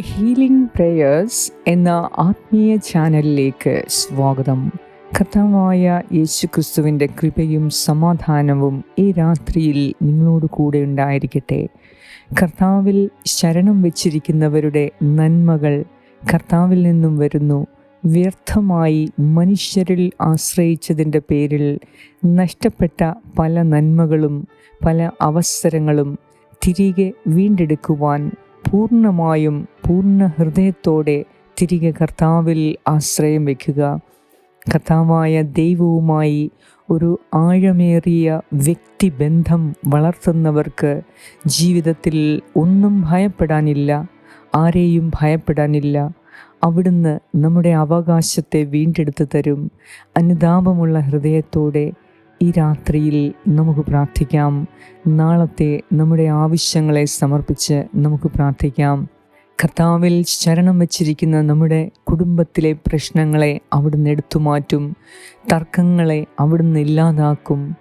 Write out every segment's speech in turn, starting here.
Healing prayers എന്ന ആത്മീയ ചാനലിലേക്ക് സ്വാഗതം. കർത്താവായ യേശു ക്രിസ്തുവിന്റെ കൃപയും സമാധാനവും ഈ രാത്രിയിൽ നിങ്ങളോട് കൂടെ ഉണ്ടായിരിക്കട്ടെ. കർത്താവിൽ ശരണം വെച്ചിരിക്കുന്നവരുടെ നന്മകൾ കർത്താവിൽ നിന്നും വരുന്നു. വ്യർത്ഥമായി മനുഷ്യരിൽ ആശ്രയിച്ചതിന്റെ പേരിൽ നഷ്ടപ്പെട്ട പല നന്മകളും പല അവസരങ്ങളും തിരികെ വീണ്ടെടുക്കുവാൻ പൂർണമായും പൂർണ ഹൃദയത്തോടെ തിരികെ കർത്താവിൽ ആശ്രയം വയ്ക്കുക കർത്താവായ ദൈവവുമായി ഒരു ആഴമേറിയ വ്യക്തിബന്ധം വളർത്തുന്നവർക്ക് ജീവിതത്തിൽ ഒന്നും ഭയപ്പെടാനില്ല ആരെയും ഭയപ്പെടാനില്ല. അവിടുന്ന് നമ്മുടെ അവകാശത്തെ വീണ്ടെടുത്ത് തരും. അനുതാപമുള്ള ഹൃദയത്തോടെ ഈ രാത്രിയിൽ നമുക്ക് പ്രാർത്ഥിക്കാം. നാളത്തെ നമ്മുടെ ആവശ്യങ്ങളെ സമർപ്പിച്ച് നമുക്ക് പ്രാർത്ഥിക്കാം. കർത്താവിൽ ശരണം വച്ചിരിക്കുന്ന നമ്മുടെ കുടുംബത്തിലെ പ്രശ്നങ്ങളെ അവിടുന്ന് എടുത്തുമാറ്റും. തർക്കങ്ങളെ അവിടുന്ന് ഇല്ലാതാക്കും.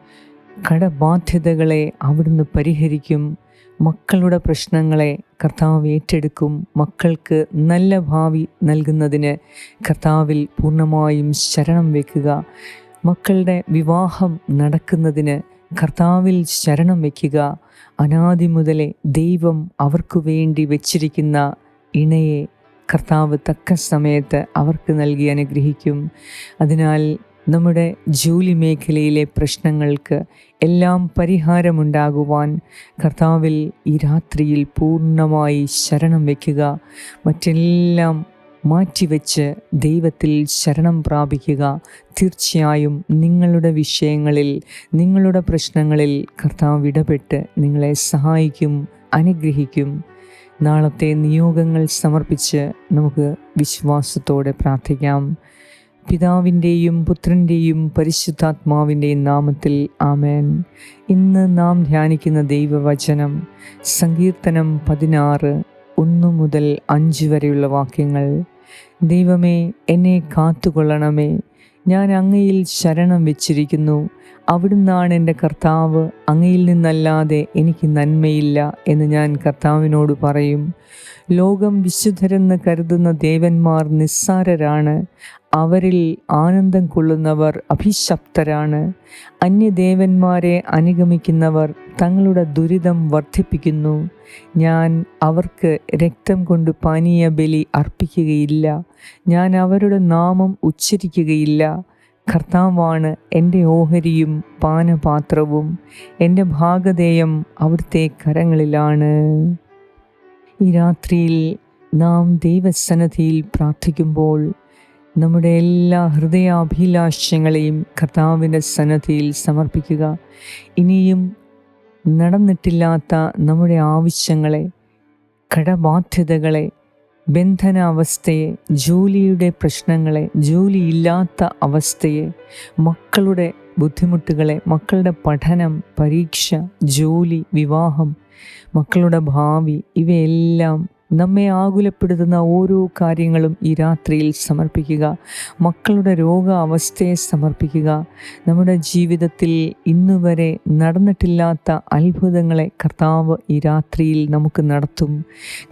കടബാധ്യതകളെ അവിടുന്ന് പരിഹരിക്കും. മക്കളുടെ പ്രശ്നങ്ങളെ കർത്താവ് ഏറ്റെടുക്കും. മക്കൾക്ക് നല്ല ഭാവി നൽകുന്നതിന് കർത്താവിൽ പൂർണമായും ശരണം വയ്ക്കുക മക്കളുടെ വിവാഹം നടക്കുന്നതിന് കർത്താവിൽ ശരണം വയ്ക്കുക. അനാദി മുതലേ ദൈവം അവർക്ക് വേണ്ടി വെച്ചിരിക്കുന്ന ഇണയെ കർത്താവ് തക്ക സമയത്ത് അവർക്ക് നൽകി അനുഗ്രഹിക്കും. അതിനാൽ നമ്മുടെ ജോലി മേഖലയിലെ പ്രശ്നങ്ങൾക്ക് എല്ലാം പരിഹാരമുണ്ടാകുവാൻ കർത്താവിൽ ഈ രാത്രിയിൽ പൂർണമായി ശരണം വയ്ക്കുക. മറ്റെല്ലാം മാറ്റിവെച്ച് ദൈവത്തിൽ ശരണം പ്രാപിക്കുക. തീർച്ചയായും നിങ്ങളുടെ വിഷയങ്ങളിൽ നിങ്ങളുടെ പ്രശ്നങ്ങളിൽ കർത്താവ് ഇടപെട്ട് നിങ്ങളെ സഹായിക്കും അനുഗ്രഹിക്കും. നാളത്തെ നിയോഗങ്ങൾ സമർപ്പിച്ച് നമുക്ക് വിശ്വാസത്തോടെ പ്രാർത്ഥിക്കാം. പിതാവിന്റെയും പുത്രന്റെയും പരിശുദ്ധാത്മാവിന്റെയും നാമത്തിൽ ആമേൻ. ഇന്ന് നാം ധ്യാനിക്കുന്ന ദൈവവചനം സങ്കീർത്തനം പതിനാറ് ഒന്നു മുതൽ അഞ്ച് വരെയുള്ള വാക്യങ്ങൾ ദൈവമേ എന്നെ കാത്തുകൊള്ളണമേ. ഞാൻ അങ്ങയിൽ ശരണം വെച്ചിരിക്കുന്നു. അവിടുന്നാണ് എന്റെ കർത്താവ്. അങ്ങയിൽ നിന്നല്ലാതെ എനിക്ക് നന്മയില്ല എന്ന് ഞാൻ കർത്താവിനോട് പറയും. ലോകം വിശുദ്ധരെന്ന് കരുതുന്ന ദേവന്മാർ നിസ്സാരരാണ്. അവരിൽ ആനന്ദം കൊള്ളുന്നവർ അഭിശപ്തരാണ്. അന്യദേവന്മാരെ അനുഗമിക്കുന്നവർ തങ്ങളുടെ ദുരിതം വർദ്ധിപ്പിക്കുന്നു. ഞാൻ അവർക്ക് രക്തം കൊണ്ട് പാനീയ ബലി അർപ്പിക്കുകയില്ല. ഞാൻ അവരുടെ നാമം ഉച്ചരിക്കുകയില്ല. കർത്താവാണ് എന്റെ ഓഹരിയും പാനപാത്രവും. എന്റെ ഭാഗധേയം അവിടുത്തെ കരങ്ങളിലാണ്. ഈ രാത്രിയിൽ നാം ദൈവസന്നധിയിൽ പ്രാർത്ഥിക്കുമ്പോൾ നമ്മുടെ എല്ലാ ഹൃദയാഭിലാഷങ്ങളെയും കർത്താവിന്റെ സന്നദ്ധിയിൽ സമർപ്പിക്കുക. ഇനിയും നടന്നിട്ടില്ലാത്ത നമ്മുടെ ആവശ്യങ്ങളെ കടബാധ്യതകളെ ബന്ധനാവസ്ഥയെ ജോലിയുടെ പ്രശ്നങ്ങളെ ജോലിയില്ലാത്ത അവസ്ഥയെ മക്കളുടെ ബുദ്ധിമുട്ടുകളെ മക്കളുടെ പഠനം പരീക്ഷ ജോലി വിവാഹം മക്കളുടെ ഭാവി ഇവയെല്ലാം നമ്മെ ആകുലപ്പെടുത്തുന്ന ഓരോ കാര്യങ്ങളും ഈ രാത്രിയിൽ സമർപ്പിക്കുക. മക്കളുടെ രോഗാവസ്ഥയെ സമർപ്പിക്കുക. നമ്മുടെ ജീവിതത്തിൽ ഇന്നുവരെ നടന്നിട്ടില്ലാത്ത അത്ഭുതങ്ങളെ കർത്താവ് ഈ രാത്രിയിൽ നമുക്ക് നടത്തും.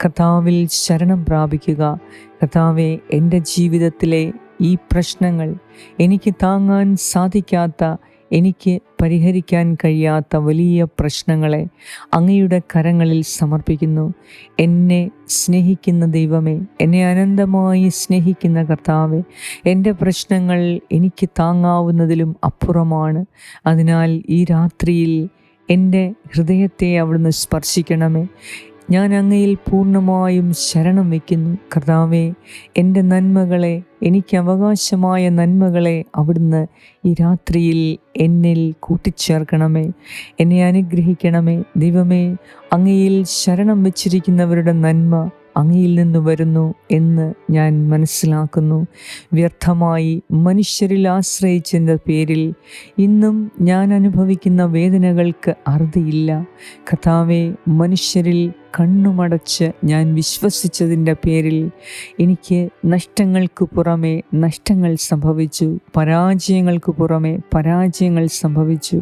കർത്താവിൽ ശരണം പ്രാപിക്കുക. കർത്താവെ എന്റെ ജീവിതത്തിലെ ഈ പ്രശ്നങ്ങൾ എനിക്ക് താങ്ങാൻ സാധിക്കാത്ത എനിക്ക് പരിഹരിക്കാൻ കഴിയാത്ത വലിയ പ്രശ്നങ്ങളെ അങ്ങയുടെ കരങ്ങളിൽ സമർപ്പിക്കുന്നു. എന്നെ സ്നേഹിക്കുന്ന ദൈവമേ എന്നെ അനന്തമായി സ്നേഹിക്കുന്ന കർത്താവെ എന്റെ പ്രശ്നങ്ങൾ എനിക്ക് താങ്ങാവുന്നതിലും അപ്പുറമാണ്. അതിനാൽ ഈ രാത്രിയിൽ എന്റെ ഹൃദയത്തെ അവിടുന്ന് സ്പർശിക്കണമേ. ഞാൻ അങ്ങയിൽ പൂർണമായും ശരണം വയ്ക്കുന്നു. കർത്താവേ എന്റെ നന്മകളെ എനിക്ക് അവകാശമായ നന്മകളെ അവിടുന്ന് ഈ രാത്രിയിൽ എന്നിൽ കൂട്ടിച്ചേർക്കണമേ. എന്നെ അനുഗ്രഹിക്കണമേ. ദൈവമേ അങ്ങയിൽ ശരണം വച്ചിരിക്കുന്നവരുടെ നന്മ അങ്ങയിൽ നിന്ന് വരുന്നു എന്ന് ഞാൻ മനസ്സിലാക്കുന്നു. വ്യർത്ഥമായി മനുഷ്യരിൽ ആശ്രയിച്ചതിന്റെ പേരിൽ ഇന്നും ഞാൻ അനുഭവിക്കുന്ന വേദനകൾക്ക് അറുതിയില്ല. കഥാവെ മനുഷ്യരിൽ കണ്ണുമടച്ച് ഞാൻ വിശ്വസിച്ചതിന്റെ പേരിൽ എനിക്ക് നഷ്ടങ്ങൾക്ക് പുറമെ നഷ്ടങ്ങൾ സംഭവിച്ചു പരാജയങ്ങൾക്ക് പുറമെ പരാജയങ്ങൾ സംഭവിച്ചു.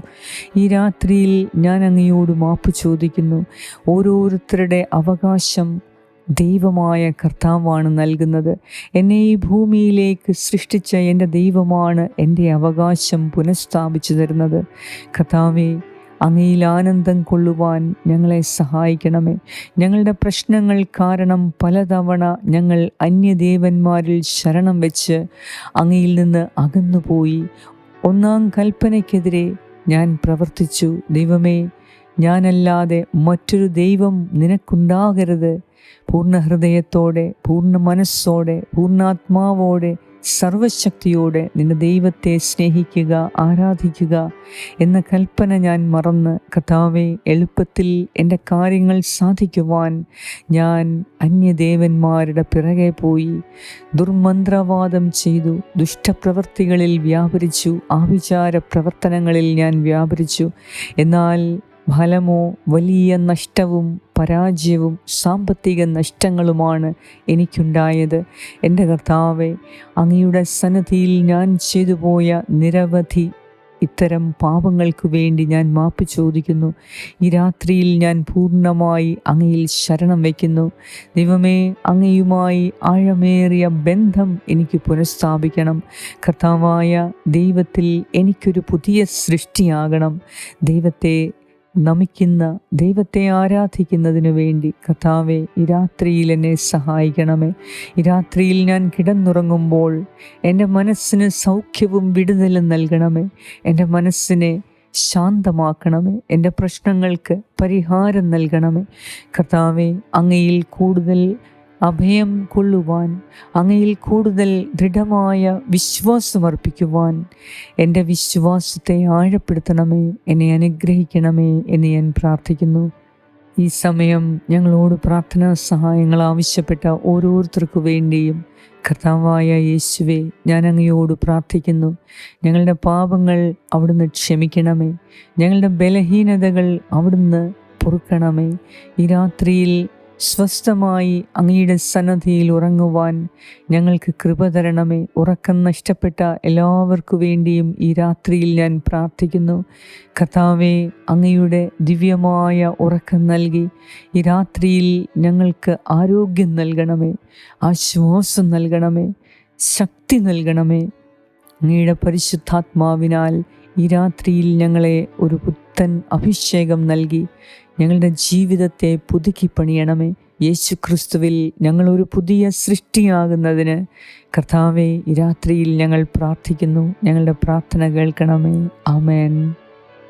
ഈ രാത്രിയിൽ ഞാൻ അങ്ങയോട് മാപ്പ് ചോദിക്കുന്നു. ഓരോരുത്തരുടെ അവകാശം ദൈവമായ കർത്താവാണ് നൽകുന്നത്. എന്നെ ഈ ഭൂമിയിലേക്ക് സൃഷ്ടിച്ച എന്റെ ദൈവമാണ് എന്റെ അവകാശം പുനഃസ്ഥാപിച്ചു തരുന്നത്. കർത്താവെ അങ്ങയിൽ ആനന്ദം കൊള്ളുവാൻ ഞങ്ങളെ സഹായിക്കണമേ. ഞങ്ങളുടെ പ്രശ്നങ്ങൾ കാരണം പലതവണ ഞങ്ങൾ അന്യദേവന്മാരിൽ ശരണം വെച്ച് അങ്ങയിൽ നിന്ന് അകന്നുപോയി. ഒന്നാം കൽപ്പനയ്ക്കെതിരെ ഞാൻ പ്രവർത്തിച്ചു. ദൈവമേ ഞാനല്ലാതെ മറ്റൊരു ദൈവം നിനക്കുണ്ടാകരുത്. പൂർണ ഹൃദയത്തോടെ പൂർണ മനസ്സോടെ പൂർണാത്മാവോടെ സർവശക്തിയോടെ നിന്റെ ദൈവത്തെ സ്നേഹിക്കുക ആരാധിക്കുക എന്ന കൽപ്പന ഞാൻ മറന്ന് കഥാവെ എളുപ്പത്തിൽ എന്റെ കാര്യങ്ങൾ സാധിക്കുവാൻ ഞാൻ അന്യദേവന്മാരുടെ പിറകെ പോയി ദുർമന്ത്രവാദം ചെയ്തു ദുഷ്ടപ്രവൃത്തികളിൽ വ്യാപരിച്ചു ആവിചാര പ്രവർത്തനങ്ങളിൽ ഞാൻ വ്യാപരിച്ചു. എന്നാൽ ഫലമോ വലിയ നഷ്ടവും പരാജയവും സാമ്പത്തിക നഷ്ടങ്ങളുമാണ് എനിക്കുണ്ടായത്. എന്റെ കർത്താവെ അങ്ങയുടെ സന്നദ്ധിയിൽ ഞാൻ ചെയ്തു പോയ നിരവധി ഇത്തരം പാപങ്ങൾക്ക് വേണ്ടി ഞാൻ മാപ്പ് ചോദിക്കുന്നു. ഈ രാത്രിയിൽ ഞാൻ പൂർണമായി അങ്ങയിൽ ശരണം വയ്ക്കുന്നു. ദൈവമേ അങ്ങയുമായി ആഴമേറിയ ബന്ധം എനിക്ക് പുനഃസ്ഥാപിക്കണം. കർത്താവായ ദൈവത്തിൽ എനിക്കൊരു പുതിയ സൃഷ്ടിയാകണം. ദൈവത്തെ നമിക്കുന്ന ദൈവത്തെ ആരാധിക്കുന്നതിനു വേണ്ടി കഥാവെ ഈ രാത്രിയിൽ എന്നെ സഹായിക്കണമേ. ഈ രാത്രിയിൽ ഞാൻ കിടന്നുറങ്ങുമ്പോൾ എന്റെ മനസ്സിന് സൗഖ്യവും വിടുതലും നൽകണമേ. എന്റെ മനസ്സിനെ ശാന്തമാക്കണമേ. എന്റെ പ്രശ്നങ്ങൾക്ക് പരിഹാരം നൽകണമേ. കർത്താവെ അങ്ങയിൽ കൂടുതൽ അഭയം കൊള്ളുവാൻ അങ്ങയിൽ കൂടുതൽ ദൃഢമായ വിശ്വാസമർപ്പിക്കുവാൻ എന്റെ വിശ്വാസത്തെ ആഴപ്പെടുത്തണമേ എന്നെ അനുഗ്രഹിക്കണമേ എന്ന് ഞാൻ പ്രാർത്ഥിക്കുന്നു. ഈ സമയം ഞങ്ങളോട് പ്രാർത്ഥനാ സഹായങ്ങൾ ആവശ്യപ്പെട്ട ഓരോരുത്തർക്കു വേണ്ടിയും കർത്താവായ യേശുവെ ഞാൻ അങ്ങയോട് പ്രാർത്ഥിക്കുന്നു. ഞങ്ങളുടെ പാപങ്ങൾ അവിടുന്ന് ക്ഷമിക്കണമേ. ഞങ്ങളുടെ ബലഹീനതകൾ അവിടുന്ന് പൊറുക്കണമേ. ഈ രാത്രിയിൽ സ്വസ്ഥമായി അങ്ങയുടെ സന്നദ്ധിയിൽ ഉറങ്ങുവാൻ ഞങ്ങൾക്ക് കൃപ തരണമേ. ഉറക്കം നഷ്ടപ്പെട്ട എല്ലാവർക്കു വേണ്ടിയും ഈ രാത്രിയിൽ ഞാൻ പ്രാർത്ഥിക്കുന്നു. കർത്താവെ അങ്ങയുടെ ദിവ്യമായ ഉറക്കം നൽകി ഈ രാത്രിയിൽ ഞങ്ങൾക്ക് ആരോഗ്യം നൽകണമേ. ആശ്വാസം നൽകണമേ. ശക്തി നൽകണമേ. അങ്ങയുടെ പരിശുദ്ധാത്മാവിനാൽ ഈ രാത്രിയിൽ ഞങ്ങളെ ഒരു പുത്തൻ അഭിഷേകം നൽകി. ഞങ്ങളുടെ ജീവിതത്തെ പുതുക്കി പണിയണമേ. യേശു ക്രിസ്തുവിൽ ഒരു പുതിയ സൃഷ്ടിയാകുന്നതിന് കർത്താവെ ഈ രാത്രിയിൽ ഞങ്ങൾ പ്രാർത്ഥിക്കുന്നു. ഞങ്ങളുടെ പ്രാർത്ഥന കേൾക്കണമേ. ആമേൻ.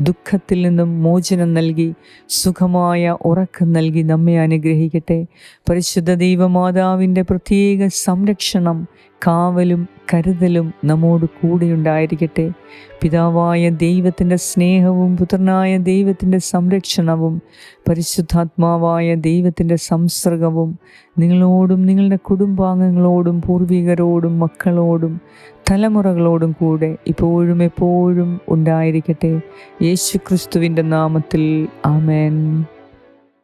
ദുഃഖത്തിൽ നിന്നും മോചനം നൽകി സുഖമായ ഉറക്കം നൽകി നമ്മെ അനുഗ്രഹിക്കട്ടെ. പരിശുദ്ധ ദൈവമാതാവിന്റെ പ്രത്യേക സംരക്ഷണം കാവലും കരുതലും നമ്മോട് കൂടെയുണ്ടായിരിക്കട്ടെ. പിതാവായ ദൈവത്തിന്റെ സ്നേഹവും പുത്രനായ ദൈവത്തിന്റെ സംരക്ഷണവും പരിശുദ്ധാത്മാവായ ദൈവത്തിന്റെ സംസർഗവും നിങ്ങളോടും നിങ്ങളുടെ കുടുംബാംഗങ്ങളോടും പൂർവികരോടും മക്കളോടും തലമുറകളോടും കൂടെ ഇപ്പോഴും എപ്പോഴും ഉണ്ടായിരിക്കട്ടെ. യേശു ക്രിസ്തുവിന്റെ നാമത്തിൽ ആമേൻ.